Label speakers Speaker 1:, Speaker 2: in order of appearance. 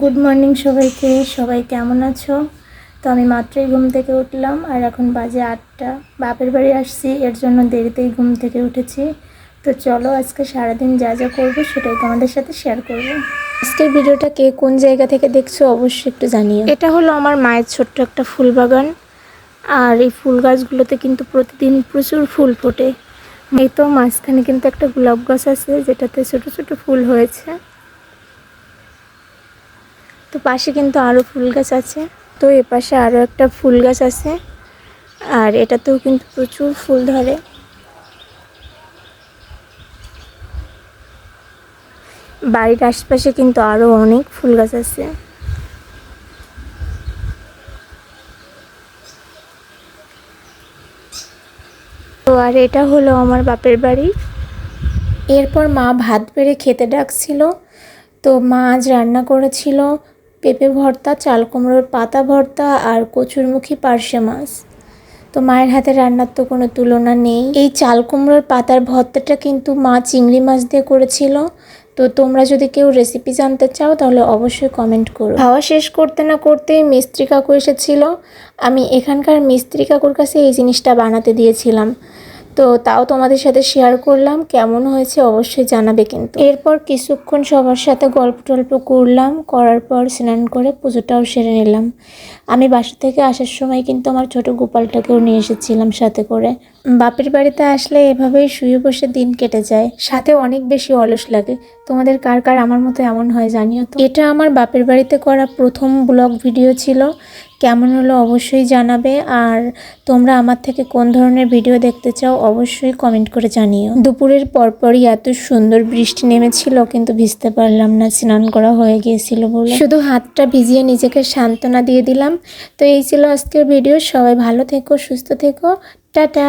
Speaker 1: Good morning সবাইকে। সবাই কেমন আছো? তো আমি মাত্রই ঘুম থেকে উঠলাম আর এখন বাজে আটটা। বাপের বাড়ি আসছি, এর জন্য দেরিতেই ঘুম থেকে উঠেছি। তো চলো আজকে সারাদিন যা যা করব সেটাই তোমাদের সাথে শেয়ার করব। আজকের ভিডিওটা কে কোন জায়গা থেকে দেখছ অবশ্যই একটু জানিও। এটা হলো আমার মায়ের ছোট্ট একটা ফুল বাগান। আর এই ফুল গাছগুলোতে কিন্তু প্রতিদিন প্রচুর ফুল ফোটে। এই তো মাঝখানে কিন্তু একটা গোলাপ গাছ আছে, যেটাতে ছোট ছোট ফুল হয়েছে। তো পাশে কিন্তু আরও ফুল গাছ আছে। তো এ পাশে আরও একটা ফুল গাছ আছে। আর এটাতেও কিন্তু প্রচুর ফুল ধরে। বাড়ির আশপাশে কিন্তু আরও অনেক ফুল গাছ আছে। তো আর এটা হলো আমার বাপের বাড়ি। এরপর মা ভাত বেড়ে খেতে ডাকছিল। তো মা আজ রান্না করেছিল পেঁপে ভর্তা, চাল কুমড়োর পাতা ভর্তা আর কচুরমুখী পার্শে মাছ। তো মায়ের হাতে রান্নার তো কোনো তুলনা নেই। এই চাল কুমড়োর পাতার ভর্তাটা কিন্তু মা চিংড়ি মাছ দিয়ে করেছিল। তো তোমরা যদি কেউ রেসিপি জানতে চাও, তাহলে অবশ্যই কমেন্ট করো। খাওয়া শেষ করতে না করতেই মিস্ত্রি কাকু এসেছিল। আমি এখানকার মিস্ত্রি কাকুর কাছে এই জিনিসটা বানাতে দিয়েছিলাম। তো তাও তোমাদের সাথে শেয়ার করলাম, কেমন হয়েছে অবশ্যই জানাবে কিন্তু। এরপর কিছুক্ষণ সবার সাথে গল্প টল্প করলাম, করার পর স্নান করে পুজোটাও সেরে নিলাম। আমি বাসা থেকে আসার সময় কিন্তু আমার ছোট গোপালটাকেও নিয়ে এসেছিলাম সাথে করে। বাপের বাড়িতে আসলে এভাবেই শুয়ে বসে দিন কেটে যায়, সাথে অনেক বেশি অলস লাগে। তোমাদের কার কার আমার মতো এমন হয় জানিও তো? এটা আমার বাপের বাড়িতে করা প্রথম ব্লগ ভিডিও ছিল। কেমন হলো অবশ্যই জানাবে। আর তোমরা আমার থেকে কোন ধরনের ভিডিও দেখতে চাও অবশ্যই কমেন্ট করে জানিও। দুপুরের পরপরই এত সুন্দর বৃষ্টি নেমেছিল কিন্তু ভিজতে পারলাম না, স্নান করা হয়ে গিয়েছিল বলে। শুধু হাতটা ভিজিয়ে নিজেকে সান্ত্বনা দিয়ে দিলাম। তো এই ছিল আজকের ভিডিও। সবাই ভালো থেকো, সুস্থ থেকো। টাটা!